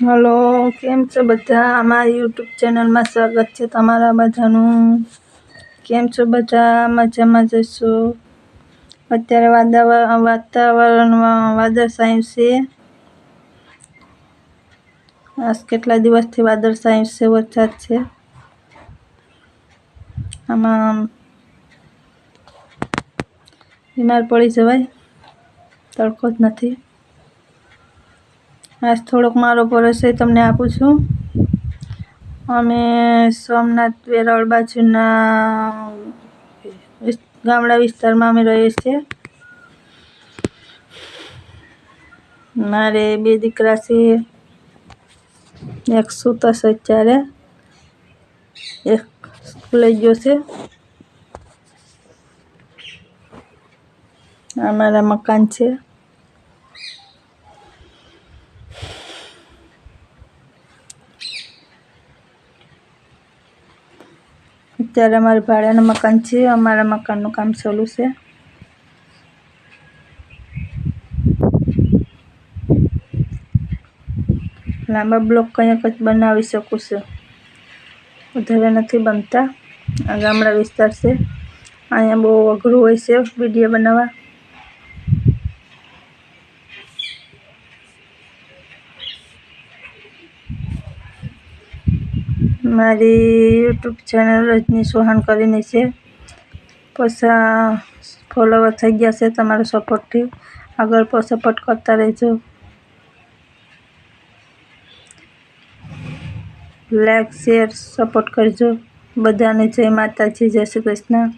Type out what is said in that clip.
Hello, કેમ છો બધા? અમારી યુટ્યુબ ચેનલમાં સ્વાગત છે તમારા બધાનું. કેમ છો બધા? મજામાં જશો? અત્યારે વાતાવરણ વાતાવરણમાં વાદળછાયું છે. આજ કેટલા દિવસથી વાદળછાયું છે, વરસાદ છે? આમાં બીમાર પડી જવાય? તડકો જ નથી. આજ થોડોક મારો પરિચય તમને આપું છું. અમે સોમનાથ, વેરાવળ બાજુના ગામડા વિસ્તારમાં અમે રહીએ છીએ. મારે બે દીકરા છે, એક સૂતા છે અત્યારે, એક સ્કૂલે ગયો છે. અમારા મકાન છે. અત્યારે અમારે ભાડાનું મકાન છે. અમારા મકાનનું કામ ચાલુ છે. લાંબા બ્લોક કંઈક જ બનાવી શકું છું. વધારે નથી બનતા. આ ગામડા વિસ્તાર છે. અહીંયા બહુ અઘરું હોય છે વીડિયો બનાવવા. મારી યુટ્યુબ ચેનલ રજની ચૌહાણ કરીને છે. પૈસા ફોલોવર થઈ ગયા છે તમારો સપોર્ટથી આગળ પણ સપોર્ટ કરતા રહેજો. લાઈક શેર સપોર્ટ કરજો. બધાને જય માતાજી, જય શ્રી કૃષ્ણ.